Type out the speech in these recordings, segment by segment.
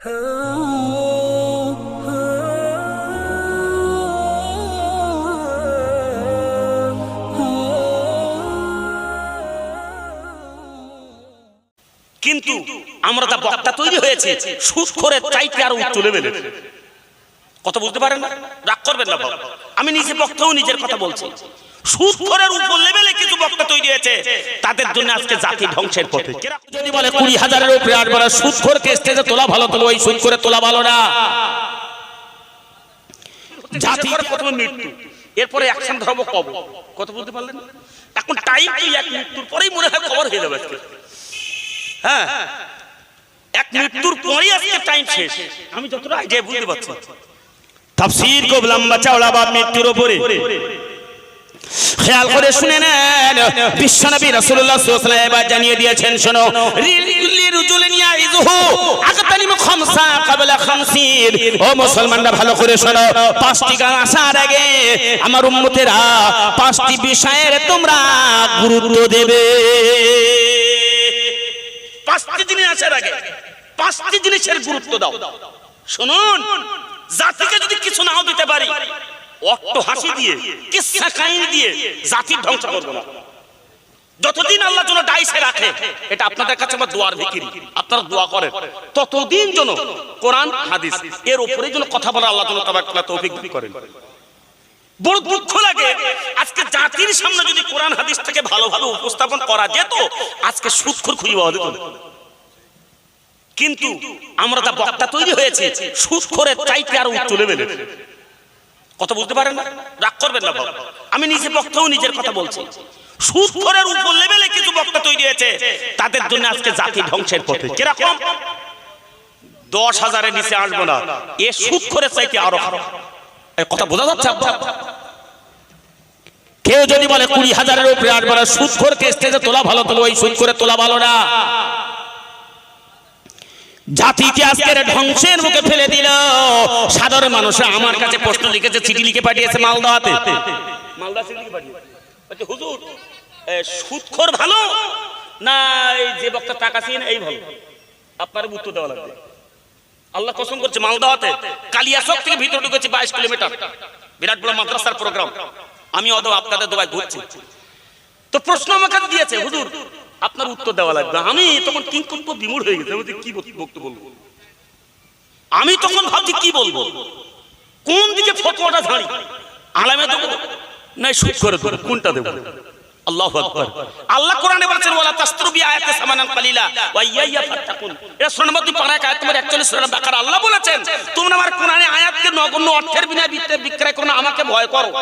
কিন্তু আমরা তা বক্তা তৈরি হয়েছে সুদ করে চাইতে আরও উচ্চ লেভেলের কথা বুঝতে পারেন রাগ করবেন না। আমি নিজে বক্তাও নিজের কথা বলছি। সুদ উপর লেভেলে কিছু বক্তা তৈরি হয়েছে তাদের জন্য আজকে জাতি ধ্বংসের পথে। যদি বলে কুড়ি হাজারের উপরে আট বড় সুদ স্টেজে তোলা ভালো তোলো ওই সুদ করে তোলা ভালো না। জাতি প্রথমে মৃত্যু এরপরে অ্যাকশন ধর্ম কব কত বুঝতে পারলেন? এখন টাইম তুই এক মৃত্যুর পরেই মনে হয় খবর হয়ে যাবে আজকে। হ্যাঁ এক মৃত্যুর পরেই আজকে টাইম শেষ। আমি যতটা আইডিয়া বুঝতে পারছি। তাফসীর খুব লম্বা চওড়া বা মৃত্যুর উপরে। খেয়াল করে শুনে নেন। বিশ্বনবী রাসূলুল্লাহ সাল্লাল্লাহু আলাইহি ওয়াসাল্লাম জানিয়ে দিয়েছেন শোনো। লিরুজুলিনিয়া ইযহু। আগতানিম খামসা ক্বাবলা খামসিন ও মুসলমানরা ভালো করে শোনো। পাঁচটি গান আসার আগে আমার উম্মতেরা পাঁচটি বিষয়ের তোমরা গুরুত্ব দেবে। পাঁচটি জিনিস আসার আগে পাঁচটি জিনিসের গুরুত্ব দাও। শুনুন জাতিকে যদি কিছু নাও দিতে পারি অট্ট দিয়ে, কিসা কাহিনী দিয়ে জাতির ধ্বংস করব না। যতদিন আল্লাহ যেন ডাইসে রাখে, এটা আপনাদের কাছে আমার দোয়ার আপনারা দোয়া করেন। ততদিন যেন কোরআন, হাদিস, এর উপরে যেন কথা আল্লাহ দান করেন। বড় দুঃখ লাগে, আজকে জাতির সামনে যদি কোরআন ভালোভাবে উপস্থাপন করা যেত, আজকে সুৎখর খুঁজে পাওয়া যেত কিন্তু আমরা তা বক্তা তৈরি হয়েছে করে চাইতে আরও উচ্চ লেভেলের। কথা বুঝতে পারেন রাগ করবেন না বাবা। আমি নিজে বক্তাও নিজের কথা বলছি। সুদ করার উপর লেভেলে কিছু বক্তা তৈরি হয়েছে। তাদের জন্য আজকে জাতি ধ্বংসের পথে। কীরকম? দশ হাজারের নিচে আসব না। এ সুদ করে চাইতে আরও কথা বোঝা যাচ্ছে? কেউ যদি বলে কুড়ি হাজারের উপরে আসব না সুদ করে স্টেজে তোলা ভালো তোলো ওই সুদ করে তোলা ভালো না। জাতিকে আজকের ধ্বংসের মুখে ফেলে দিল। সাধারণ মানুষ আমার কাছে প্রশ্ন লিখেছে, চিঠি লিখে পাঠিয়েছে মালদাতে। মালদা চিঠি লিখে পাঠিয়েছে। হুজুর ভালো না এই যে বক্তা টাকা চিন এই ভালো? আপনার উত্তর দেওয়া লাগবে। আল্লাহ কসম করছে, মালদাতে, কালিয়াচক থেকে ভিতরে ঢুকেছে বাইশ কিলোমিটার। বিরাট বড় মাদ্রাসার প্রোগ্রাম আমি অদ আপনাদের দোবাই ঘুরছি। তো প্রশ্ন আমার কাছে দিয়েছে, হুজুর আপনার উত্তর দেওয়া লাগবে। আমি তখন কিংকম্প বিমূঢ় হয়ে গেছে। কি বক্তব্য বলব? আমি তখন ভাবছি, কি বলব? কোন দিকে ফতোয়াটা ঝাড়ি? আলামে দেবো? না সুদ করে দেবো। কোনটা দেবো? আল্লাহু আল্লাহ কোরআনে বলেছেন আয়াতি সামানান কালিলা ওয়া ইয়াইয়া ফাত্তাকুন। এটা সূরা নম্বর 2 পারা আয়াত নম্বর 41 সূরা বাকারা আল্লাহ বলেছেন, তোমরা আমার কোরআনে আয়াতকে নগণ্য অর্থের বিক্রয়- বিক্রয় করো আমাকে ভয় করো।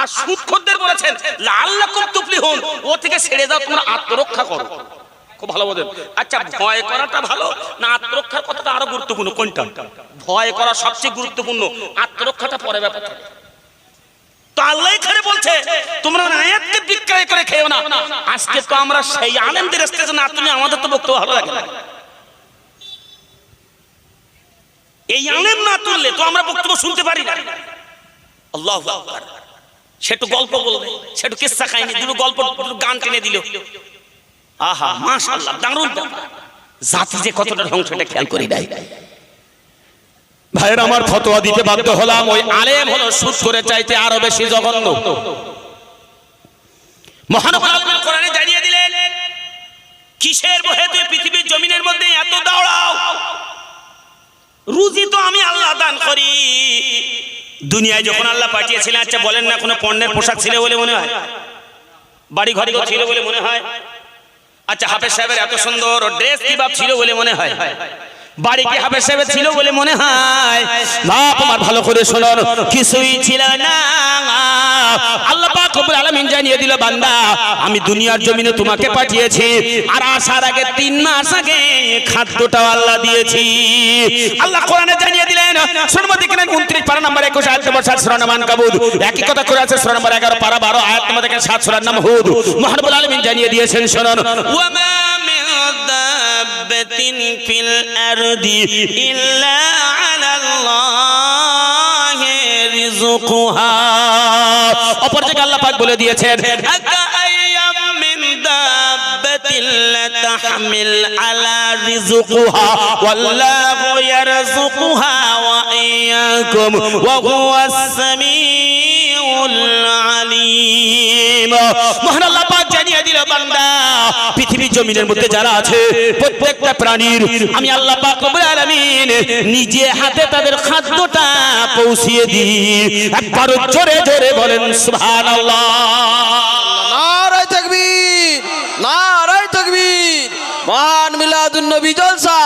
আর সুদখোরদের বলেছেন লাল্লাকুম তুফলিহুন, ও থেকে ছেড়ে দাও, তোমরা আত্মরক্ষা করো। খুব ভালো বলেন আচ্ছা ভয় করাটা ভালো না আত্মরক্ষার কথাটা আরও গুরুত্বপূর্ণ? কোনটা? ভয় করা সবচেয়ে গুরুত্বপূর্ণ। আত্মরক্ষাটা পরে ব্যাপার। তো আল্লাহ এখানে বলছে, তোমরা করে না। আজকে তো আমরা সেই না, তুমি আমাদের তো বক্তব্য এই না তুললে তো আমরা বক্তব্য শুনতে পারি সে একটু গল্প বলবে। সেটু কিস্সা খায়নি দুটো গল্প দুটো গান টেনে দিল। আহা মাশাআল্লাহ দারুণ। জাতি যে কতটা ধ্বংস এটা খেয়াল করি নাই। ভাইয়ের আমার ফতোয়া দিতে বাধ্য হলাম ওই আলেম হলো সুদ করে চাইতে আরও বেশি জঘন্য। আল্লাহ কোরআনে জানিয়ে দিলেন কিসের বহে তুই পৃথিবীর জমিনের মধ্যে এত দাঁড়াও রুজি তো আমি আল্লাহ দান করি। দুনিয়ায় যখন আল্লাহ পাঠিয়েছিলেন আচ্ছা বলেন না কোনো পণ্যের পোশাক ছিল বলে মনে হয়? বাড়ি ঘরে ছিল বলে মনে হয়? আচ্ছা হাফেজ সাহেবের এত সুন্দর ড্রেস কি বাপ ছিল বলে মনে হয়? বাড়ি কি হাফেজ সাহেবের ছিল বলে মনে হয় বাপ আমার ভালো করে শোনার কিছুই ছিল না। আল্লাহ পাক রব্বুল আলামিন জানিয়ে দিল বান্দা আমি দুনিয়ার জমিনে তোমাকে পাঠিয়েছি আর আসার আগে তিন মাস আগে খাদ্যটাও আল্লাহ দিয়েছি। আল্লাহ কোরআনে জানিয়ে দিলেন শুনব দেখেন উনত্রিশ পারা নাম্বার একুশ আয়াত নম্বর সাত সুরা নামান কাবুদ। একই কথা করে আছে সুরা নাম্বার এগারো পারা বারো আয়াত নম্বর দেখেন সাত সুরার নাম হুদ। মহানবুল আলমিন জানিয়ে দিয়েছেন শুনুন। ওয়ামা মিন দাব্বাতিন ফিল আরদি ইল্লা আলাল্লাহি রিজকুহা অপর জায়গায় আল্লাহ পাক বলে দিয়েছেন আকাইয়াম মিন দাব্বাতিন লা تحمل على رزقها والله يرزقها وإياكم وهو السميع العليم মহান আল্লাহ পাক জানিয়ে দিল বান্দা। পৃথিবীর জমিনের মধ্যে যারা আছে প্রত্যেকটা প্রাণীর আমি আল্লাহ পাক রব্বুল আলামিন নিজে হাতে তাদের খাদ্যটা পৌঁছিয়ে দিই। একবার জোরে জোরে বলেন সুবহানাল্লাহ। নারায় তাকবীর নারায় তাকবীর। মহান মিলাদুন নবী জলসা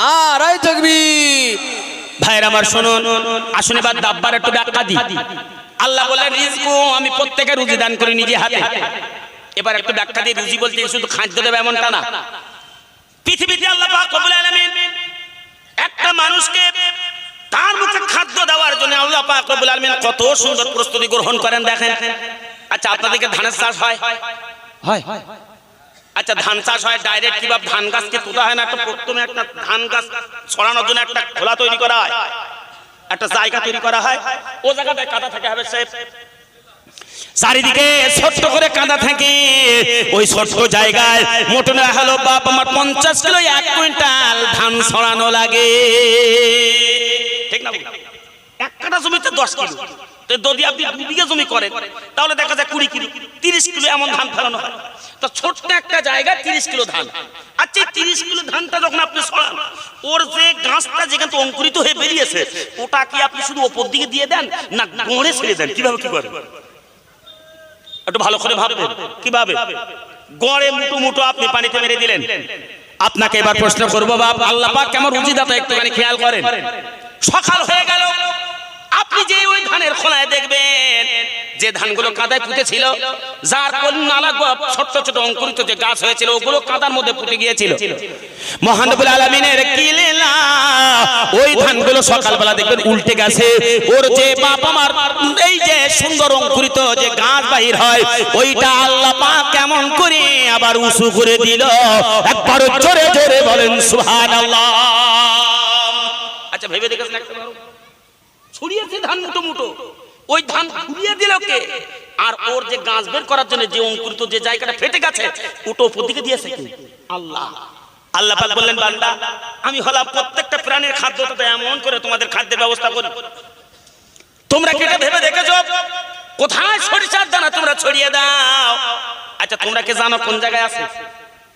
নারায় তাকবীর। ভাইয়ের আমার শুনুন আসুন এবার দাব্বার একটু ব্যাখ্যা দিই। আল্লাহ বলেন রিজকু আমি প্রত্যেকে রুজি দান করি নিজে হাতে। এবার একটু ব্যাখ্যা দিই রুজি বলতে শুধু খাদ্য দেবে এমনটা না। পৃথিবীতে আল্লাহ পাক রব্বুল আলামিন একটা মানুষকে তার মুখে খাদ্য দেওয়ার জন্য আল্লাহ পাক রব্বুল আলামিন কত সুন্দর প্রস্তুতি গ্রহণ করেন দেখেন। আচ্ছা আপনাদেরকে ধানের চাষ হয়? হয়। আচ্ছা ধান চাষ হয় ডাইরেক্ট কীভাবে ধান গাছকে তোলা হয় না? একটা প্রথমে একটা ধান গাছ ছড়ানোর জন্য একটা খোলা তৈরি করা হয়। একটা জায়গা তৈরি করা হয়। ও জায়গাটায় কাদা থাকে হবে সে চারিদিকে ছোট্ট করে কাঁদা থাকে। ওই ছোট্ট জায়গায় মোটনে হলো বাপ আমার পঞ্চাশ কিলো এক কুইন্টাল ধান ছড়ানো লাগে। এক কাটা জমিতে দশ কিলো। যদি আপনি বিঘা জমি করেন, তাহলে দেখা যায় কুড়ি কিলো, তিরিশ কিলো এমন ধান ফেলানো হয়। তো ছোট্ট একটা জায়গায় তিরিশ কিলো ধান। আচ্ছা তিরিশ কিলো ধানটা যখন আপনি ছড়ান, ওর যে গাছটা যেখান থেকে অঙ্কুরিত হয়ে বেরিয়েছে ওটা কি আপনি শুধু ওপর দিকে দিয়ে দেন না, গড়ে ছেড়ে দেন। কীভাবে কি করেন একটু ভালো করে ভাববেন। কীভাবে? গড়ে মুটু মুটু আপনি পানিতে মেরে দিলেন। আপনাকে এবার প্রশ্ন করব, বাপ, আল্লাহ পাক কেমন রুচিদাতা একটুখানি খেয়াল করেন। সকাল হয়ে গেল আপনি যে ওই ধানের খোলায় দেখবেন। যে ধানগুলো কাদায় পুঁতেছিল, যার নালা ছোট্ট ছোট অঙ্কুরিত যে গাছ হয়েছিল, ওগুলো কাদার মধ্যে পুঁতে গিয়েছিল। মহানবুল আলমিনের কি লীলা? ওই ধানগুলো সকালবেলা দেখবেন উল্টে গেছে। ওর যে বাপ আমার, এই যে সুন্দর অঙ্কুরিত যে গাছ বাহির হয়, ওইটা আল্লাহ পাক কেমন করে আবার উঁচু করে দিল? একবার জোরে জোরে বলেন, সুবহানাল্লাহ। আচ্ছা ভেবে দেখেছেন একটা? ছড়িয়েছে ধান মুটো মুটো। ওই ধান ঘুরিয়ে দিল কে? আর ওর যে গাছ বের করার জন্য যে অঙ্কুরিত যে জায়গাটা ফেটে গেছে ওটা উপর দিকে দিয়েছে কে? আল্লাহ। আল্লাহ বললেন, বান্দা, আমি হলাম প্রত্যেকটা প্রাণীর খাদ্যটা এমন করে তোমাদের খাদ্যের ব্যবস্থা করি। তোমরা কি এটা ভেবে দেখেছ? কোথায় সরিষার দানা তোমরা ছড়িয়ে দাও? আচ্ছা তোমরা কে জানো কোন জায়গায় আছে?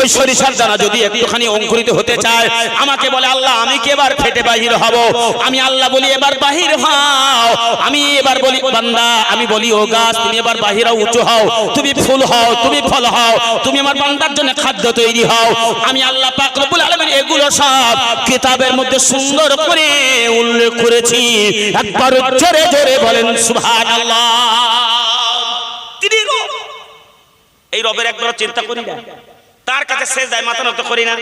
ওই সরিষার দানা যদি একটুখানি অঙ্কুরিত হতে চায়, আমাকে বলে, আল্লাহ, আমি কি এবার ফেটে বাহির হব? আমি আল্লাহ বলি, এবার বাহির হও। আমি এবার বলি, বান্দা, আমি বলি, ও গাছ, তুমি এবার বাহির উঁচু হও। তুমি ফুল হও, তুমি ফল হও। তুমি আমার বান্দার জন্য খাদ্য তৈরি হও। আমি আল্লাহ পাক রব্বুল আলামিন এগুলো সব কিতাবের মধ্যে সুন্দর করে উল্লেখ করেছি। একবার জোরে জোরে বলেন, সুবহানাল্লাহ। এই রবের একবার চিন্তা করি না। তার কাছে শেষ যায় মাথা নত করি না।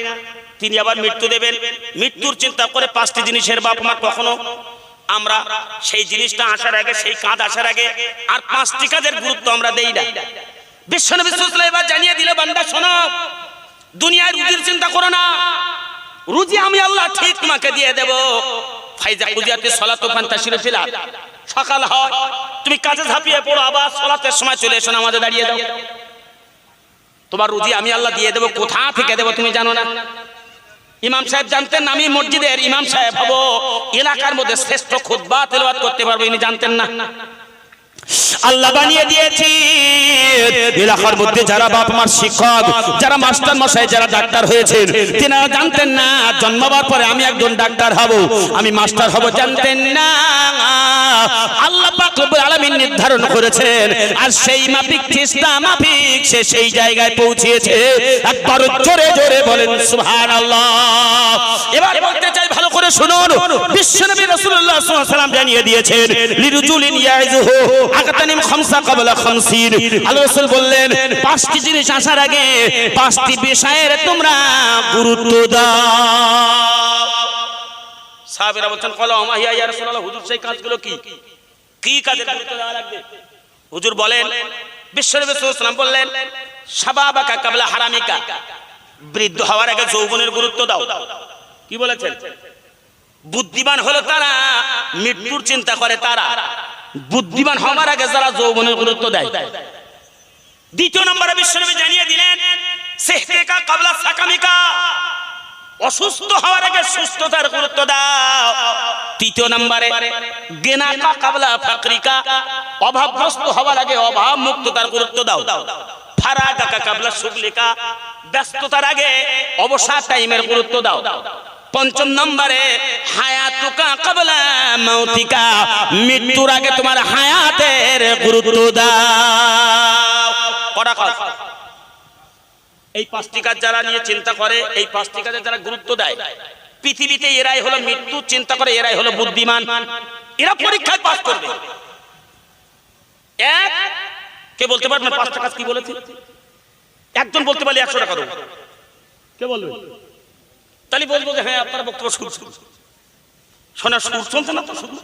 তিনি আবার মৃত্যু দেবেন। মৃত্যুর চিন্তা করে পাঁচটি জিনিসের বাপ মা কখনো আমরা সেই জিনিসটা আসার আগে, সেই কাজ আসার আগে আর পাঁচটি কাজের গুরুত্ব আমরা দেই না। জানিয়ে দিল, বান্দা শোনো, দুনিয়ায় রুজির চিন্তা করো না। রুজি আমি আল্লাহ ঠিক তোমাকে দিয়ে দেব। ফাইজা কুজিয়াতে সলাত ফান্তাসিরু ফিলাত সকাল হয়, তুমি কাজে ঝাঁপিয়ে পড়ো, আবার সলাতের সময় চলে এসো, নামাজে দাঁড়িয়ে দাও। তোমার রুজি আমি আল্লাহ দিয়ে দেবো। কোথা থেকে দেবো তুমি জানো না? ইমাম সাহেব জানতেন আমি মসজিদের ইমাম সাহেব হব। এলাকার মধ্যে শ্রেষ্ঠ খুদ্া তেলবাদ করতে পারব ইনি জানতেন না। আল্লাহ বানিয়ে দিয়েছি। এলাকার মধ্যে যারা বাপ মার শিক্ষক, যারা মাস্টার মশাই, যারা ডাক্তার হয়েছেন, তেনারা জানতেন না, জন্মাবার পরে আমি একজন ডাক্তার হব, আমি মাস্টার হব, জানতেন না। আল্লাহ পাক রব্বুল আলামিন নির্ধারণ করেছেন, আর সেই মাফিক চেষ্টা মাফিক সে সেই জায়গায় পৌঁছেছে। একবার জোরে জোরে বলেন, সুবহানাল্লাহ। এবার বলতে চাই, ভালো করে শুনুন। বিশ্বনবী রাসূলুল্লাহ সাল্লাল্লাহু আলাইহি ওয়াসাল্লাম জানিয়ে দিয়েছেন, লিরুজুলিন ইয়াইজুহু খামসা ক্বাবলা আল্লাহ রাসূল বললেন, পাঁচটি জিনিস আসার আগে পাঁচটি বিষয়ের তোমরা গুরুত্ব দাও। সাহাবীরা কলা আমাহিয়া ইয়া রাসূলুল্লাহ, হুজুর, সেই কাজগুলো কি? কি গুরুত্ব দেওয়া লাগবে? হুজুর বলেন বিশ্বনবী সাল্লাম বললেন সাবাবাকা কাবলা হারামিকা। বৃদ্ধ হওয়ার আগে যৌবনের গুরুত্ব দাও। কি বলেছেন? বুদ্ধিমান হলো তারা, মৃত্যুর চিন্তা করে তারা। বুদ্ধিমান হওয়ার আগে যারা যৌবনের গুরুত্ব দেয়। দ্বিতীয় নম্বরে বিশ্বনবী জানিয়ে দিলেন, সেহতেকা কাবলা সাকামিকা। অসুস্থ হওয়ার আগে সুস্থতার গুরুত্ব দাও। তৃতীয় নম্বরে, গেনাকা কাবলা ফাকরিকা। অভাবগ্রস্ত হওয়ার আগে অভাব মুক্ততার গুরুত্ব দাও। ফারাগাকা কাবলা সুগলিকা ব্যস্ততার আগে অবসর টাইমের গুরুত্ব দাও। পঞ্চম নম্বরে হায়াতুকা কাবলা মৌতিকা মৃত্যুর আগে তোমার হায়াতের গুরুত্ব দাও। কথা এই পাঁচটি কাজ যারা নিয়ে চিন্তা করে এই পাঁচটি কাজে যারা গুরুত্ব দেয় পৃথিবীতে এরাই হলো মৃত্যুর চিন্তা করে এরাই হলো বুদ্ধিমান। এরা পরীক্ষায় পাস করবে। এক কে বলতে পারবেন পাঁচটা কাজ কি বলেছে? একজন বলতে পারলে একশো টাকা দেবো কে বলবে? তাহলে বলব যে হ্যাঁ আপনার বক্তব্য সুর শোনা সুর শুনছে না তো? শুধু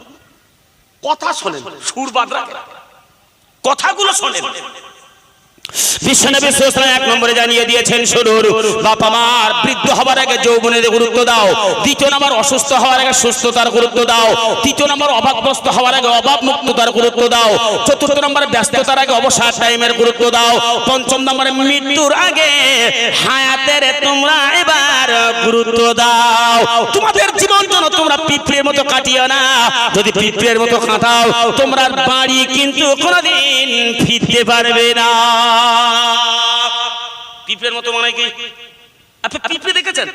কথা শোনেন সুর বাদ কথাগুলো শোনেন। বিশ্বনবী সাল্লাল্লাহু এক নম্বরে জানিয়ে দিয়েছেন শুনুন বাবা মার বৃদ্ধ হবার আগে যৌবনের গুরুত্ব দাও। দ্বিতীয় নম্বর অসুস্থ হওয়ার আগে সুস্থতার গুরুত্ব দাও। তৃতীয় নম্বর অভাবগ্রস্ত হওয়ার আগে অভাব মুক্ততার গুরুত্ব দাও। চতুর্থ নম্বরে ব্যস্ততার আগে অবসর টাইমের গুরুত্ব দাও। পঞ্চম নম্বরে মৃত্যুর আগে হায়াতের তোমরা এবার গুরুত্ব দাও। তোমাদের জীবন যেন তোমরা পিঁপড়ের মতো কাটিও না। যদি পিঁপড়ের মতো কাটাও তোমরা বাড়ি কিন্তু কোনোদিন ফিরতে পারবে না। পিঁপড়ের মতো মানে কি? আপনি পিঁপড়ে দেখেছেন?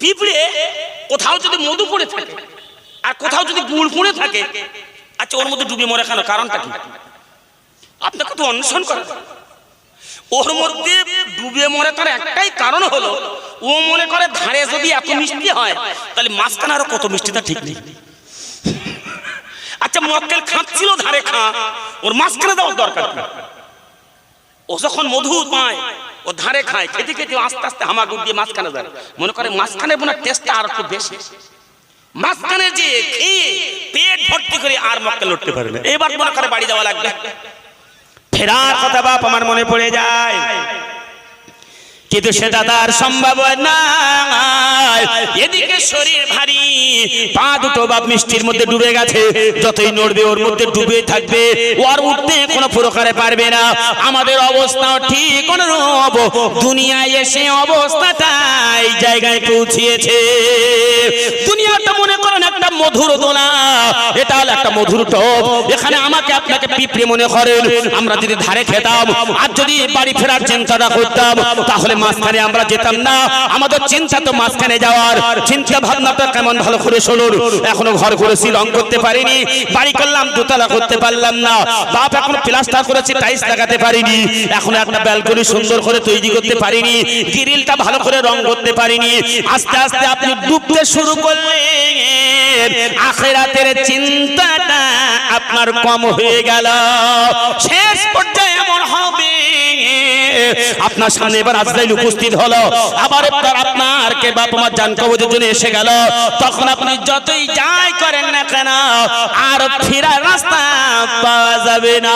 পিঁপড়ে কোথাও যদি মধু পড়ে থাকে আর কোথাও যদি গুড় পড়ে থাকে আচ্ছা ওর মধ্যে ডুবে মরে কেন কারণটা কি? আপনাকে তো অন্বেষণ করা ওর মধ্যে ডুবে মরে তার একটাই কারণ হলো ও মনে করে ধারে যদি এত মিষ্টি হয় তাহলে মাঝখানে আরও কত মিষ্টি তা ঠিক নেই। আচ্ছা মক্কেল খাচ্ছিল ধারে খা ওর মাঝখানে দেওয়ার দরকার? ও যখন মধু পায়, ও ধারে খায়, খেতে খেতে আস্তে আস্তে হামাগুড় দিয়ে মাঝখানে যায়। মনে করে মাঝখানে বোনার টেস্টটা আর একটু বেশি। মাঝখানে যে খেয়ে পেট ভর্তি করে আর মক্কা লড়তে পারে না। এবার মনে করে বাড়ি যাওয়া লাগবে। ফেরার কথা বাপ আমার মনে পড়ে যায়। কিন্তু সেটা তার সম্ভব না এদিকে শরীর ভারী, পা দুটো বাপ মিষ্টির মধ্যে ডুবে গেছে। যতই নড়বে, ওর মধ্যে ডুবে থাকবে। ও আর উঠতে কোনো প্রকারে পারবে না। আমাদের অবস্থা ঠিক অনুরূপ। দুনিয়ায় এসে অবস্থাটা এই জায়গায় পৌঁছিয়েছে। দুনিয়াটা মনে করেন একটা মধুর দোলা। এটা হলো একটা মধুর টপ। এখানে আমাকে আপনাকে পিঁপড়ে মনে করেন। আমরা যদি ধারে খেতাম, আর যদি বাড়ি ফেরার চিন্তাটা করতাম, তাহলে মাঝখানে আমরা যেতাম না। আমাদের চিন্তা তো মাঝখানে যাওয়ার। চিন্তা ভাবনাটা কেমন ভালো করে শুনুন। এখনও ঘর করেছি রং করতে পারিনি। বাড়ি করলাম, দোতলা করতে পারলাম না। বাপ এখন প্লাস্টার করেছি, টাইলস লাগাতে পারিনি। এখন একটা ব্যালকনি সুন্দর করে তৈরি করতে পারিনি। গ্রিলটা ভালো করে রং করতে পারিনি। আস্তে আস্তে আপনি ডুবতে শুরু করলেন। আখেরাতের চিন্তাটা আপনার কম হয়ে গেল। শেষ পর্যায়ে এমন হবে। আপনার সামনে এবার আজরাইল উপস্থিত হলো। আবার আপনার কে বাপ মার জান কবজের জন্য এসে গেল। তখন আপনি যতই যাই করেন না কেন, আর ফেরার রাস্তা পাওয়া যাবে না।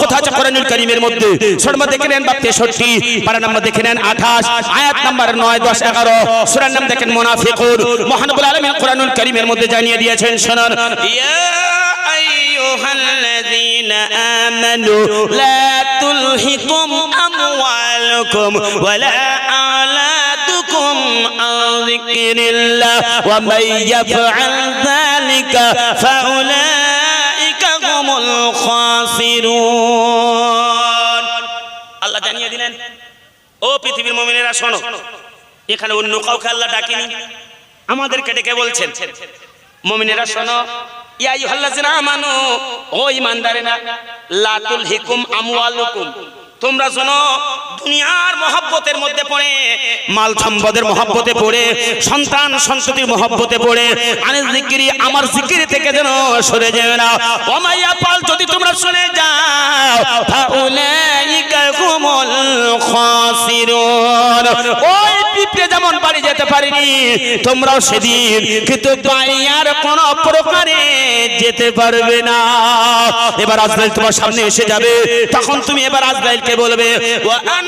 কোথাও আছে কোরআনুল কারীমের মধ্যে। সূরা দেখে নেন বা 63 পারা নাম্বার দেখে নেন 28 আয়াত নাম্বার 9 10 11 সূরার নাম দেখেন মুনাফিকুন। মহানবুল আলামিন কোরআনুল কারীমের মধ্যে জানিয়ে দিয়েছেন, শুনুন। ইয়া আইয়ুহাল্লাযীনা আমানু লা তুলহিকুম আমওয়ালুকুম ওয়ালা আওলাদুকুম আন যিকরিল্লাহ ওয়া মান ইয়াফআল যালিকা ফাউলাইকা হুমুল খাসিরুন। আল্লাহ জানিয়ে দিলেন, ও পৃথিবীর মুমিনেরা, শোনো, এখানে অন্য কাউকে আল্লাহ ডাকেনি, আমাদেরকে ডেকে বলছেন। মুমিনেরা, শোনো, ইয়া আইয়ুহাল্লাযিনা আমানু, ও ঈমানদারেরা, লা তুলহিকুম আমওয়ালুকুম, তোমরা শোনো দুনিয়ার মহব্বতের মধ্যে পড়ে, মাল সম্পদের মহব্বতে পড়ে, সন্তান সন্ততির মহব্বতে পড়ে, আনে জিকিরি আমার জিকিরি থেকে যেন সরে যাবে না। ওমাইয়া পাল, যদি তোমরা শুনে যাও খাসিরুন। ওই পিঁপড়ে যেমন বাড়ি যেতে পারিনি, তোমরাও সেদিন কিন্তু আর কোন প্রকারে যেতে পারবে না। এবার আজরাইল তোমার সামনে এসে যাবে, তখন তুমি এবার আজরাইলকে বলবে ওয়া আনফিকু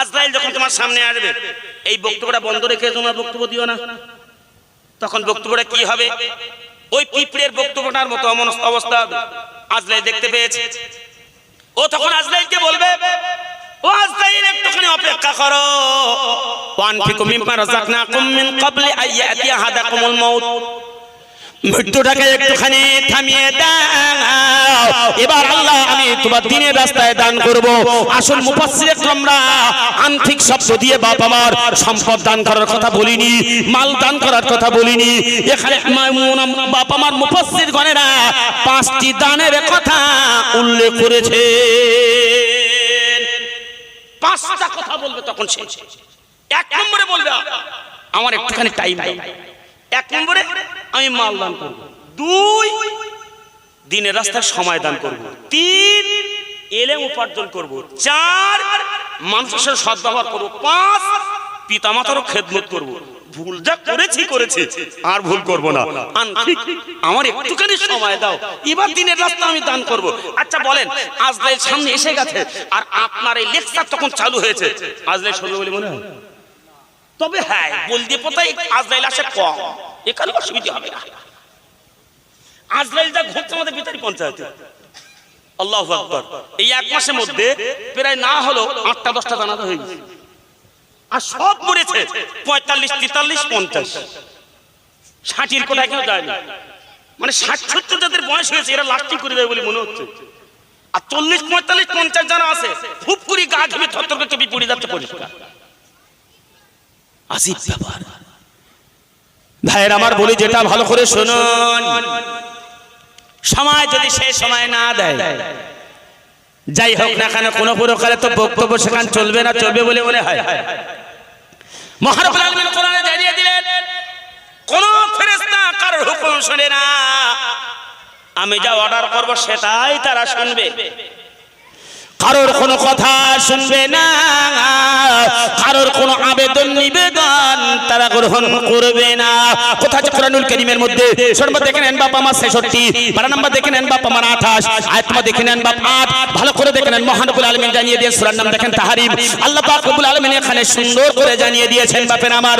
আজরাইল যখন তোমার সামনে আসবে, এই বক্তব্যটা বন্ধ রেখে তোমার বক্তব্য দিও না। তখন বক্তব্যটা কি হবে? ওই পিঁপড়ের বক্তব্যটার মতো অবস্থা হবে আজরাইল দেখতে পেয়েছে। ও তখন আজরাইলকে বলবে, ও আজরাইল, একটুখানি অপেক্ষা করো। ওয়ানফিকুম মিম্মা রাযাকনাকুম মিন ক্বাবলি আইয়াতি আহাদাকুমুল মাউত। মৃত্যুটাকে একটুখানি থামিয়ে দাও। এবার আল্লাহ, আমি তোমার দিনের রাস্তায় দান করব। আসল মুফাসসির আমরা আন্তিক শব্দ দিয়ে বাপ আমার সম্পদ দান করার কথা বলিনি, মাল দান করার কথা বলিনি। এখানে বাপ আমার মুফাসসির গণেরা পাঁচটি দানের কথা উল্লেখ করেছে। পাঁচটা কথা বলবে তখন সে। এক নম্বরে বলবে, আমার একটুখানি টাইম এক নম্বরে আমি মাল দান করব। দুই, দিনের রাস্তায় সময় দান করব। তিন, এলেম উপার্জন করব। চার, মানুষের সাথে সদ্ব্যবহার করব। পাঁচ পিতামাতারও খেদমত করব। ভুল যা করেছি করেছি, আর ভুল করব না। আন আমার একটুখানি সময় দাও। এবার দিনের রাস্তা আমি দান করব। আচ্ছা বলেন, আজরাইল সামনে এসে গেছে আর আপনার এই লেকচার তখন চালু হয়েছে। আজরাইল শুনবে বলে মনে হয়? তবে হ্যাঁ বলদি পোতাই আজরাইল আসে কম। এখানে অসুবিধা হবে না। আজরাইল যা ঘটছে আমাদের ভিতরে পঞ্চায়েতে। আল্লাহ আকবর। এই এক মাসের মধ্যে প্রায় না হলো আটটা, দশটা জানাজা হয়ে গেছে। আর সব মরেছে পঁয়তাল্লিশ, তেতাল্লিশ, পঞ্চাশ। ষাটির কোথায় কেউ যায়নি। মানে ষাট সত্তর যাদের বয়স হয়েছে, এরা লাস্টিং করে দেবে বলে মনে হচ্ছে। আর চল্লিশ, পঁয়তাল্লিশ, পঞ্চাশ যারা আছে, খুব করে গা ঘেমে থর করে চপি পড়ে যাচ্ছে পরিষ্কার। আসিফ ব্যাপার। ভাইয়ের আমার বলি যেটা ভালো করে শুনুন। সময় যদি সে সময় না দেয়, যাই হোক না কেন, কোনো প্রকারে তো বক্তব্য সেখানে চলবে না, চলবে বলে মনে হয়। হুকুম না। আমি যা অর্ডার করব সেটাই তারা শুনবে। কারোর কোনো কথা শুনবে না, কারোর কোনো আবেদন, নিবেদন তারা গ্রহণ করবে না। কোথা আছে কোরআনুল কারীমের মধ্যে? সর্ব দেখে নেন বাপ আমার 66 পারা নাম্বার দেখে নেন বাপ আমার 28 আয়াত নম্বর দেখে নেন বাপ 8 ভালো করে দেখে নেন মহানবুল আলামিন জানিয়ে দিয়ে সূরার নাম দেখেন তাহরিম। আল্লাহ পাক রব্বুল আলামিন এখানে সুন্দর করে জানিয়ে দিয়েছেন, বাপের আমার।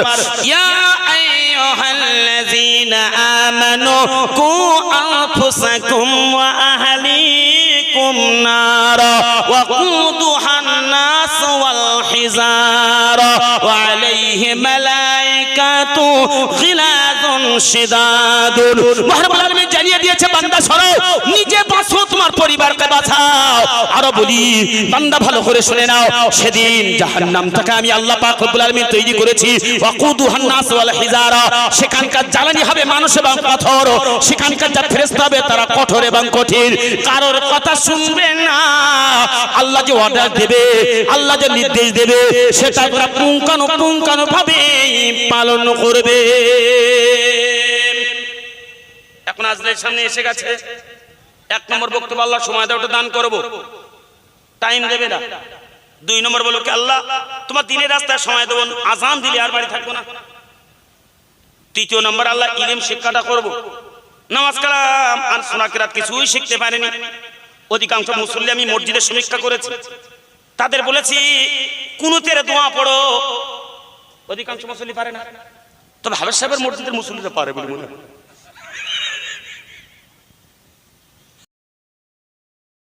ইয়া আইয়ুহাল্লাযীনা আমানু নারা। وقودها الناس والحزار وعليه ملائكة غلاظ شداد মহারবুল আলামিন জানিয়ে দিয়েছে বান্দা সরো নিজে বাঁচো তোমার পরিবারকে বাঁচাও। আরও বলি, বান্দা ভালো করে শুনে নাও, সেদিন জাহান্নাম থেকে আমি আল্লাহ পাক রব্বুল আলামিন তৈরি করেছি। ওয়াকুদুহান নাস ওয়াল হিজারা। সেখানকার জ্বালানি হবে মানুষ এবং পাথর। সেখানকার যা ফেরেশতা হবে তারা কঠোর এবং কঠিন। কারোর কথা শুনবে না। আল্লাহ যে অর্ডার দেবে, আল্লাহ যে নির্দেশ দেবে, সেটা তারা পুঙ্খানু পুঙ্খানু ভাবে পালন করবে। এখন আজলের সামনে এসে গেছে। এক নম্বর বক্তব্য আল্লাহ সময় দেওয়াটা দান করব। টাইম দেবে না। দুই নম্বর বলো কি, আল্লাহ, তোমার দিনের রাস্তায় সময় দেবো, আজান দিলে আর বাড়ি থাকব না। তৃতীয় নম্বর, আল্লাহ ইলিম শিক্ষাটা করব। আর কিছুই শিখতে অধিকাংশ মুসল্লি আমি মসজিদের করেছি। তাদের বলেছি পড়ো। অধিকাংশ মুসল্লি পারে না। তবে হাবের সাহেবের মসজিদের মুসল্লিরা পারে বলে মনে হয়।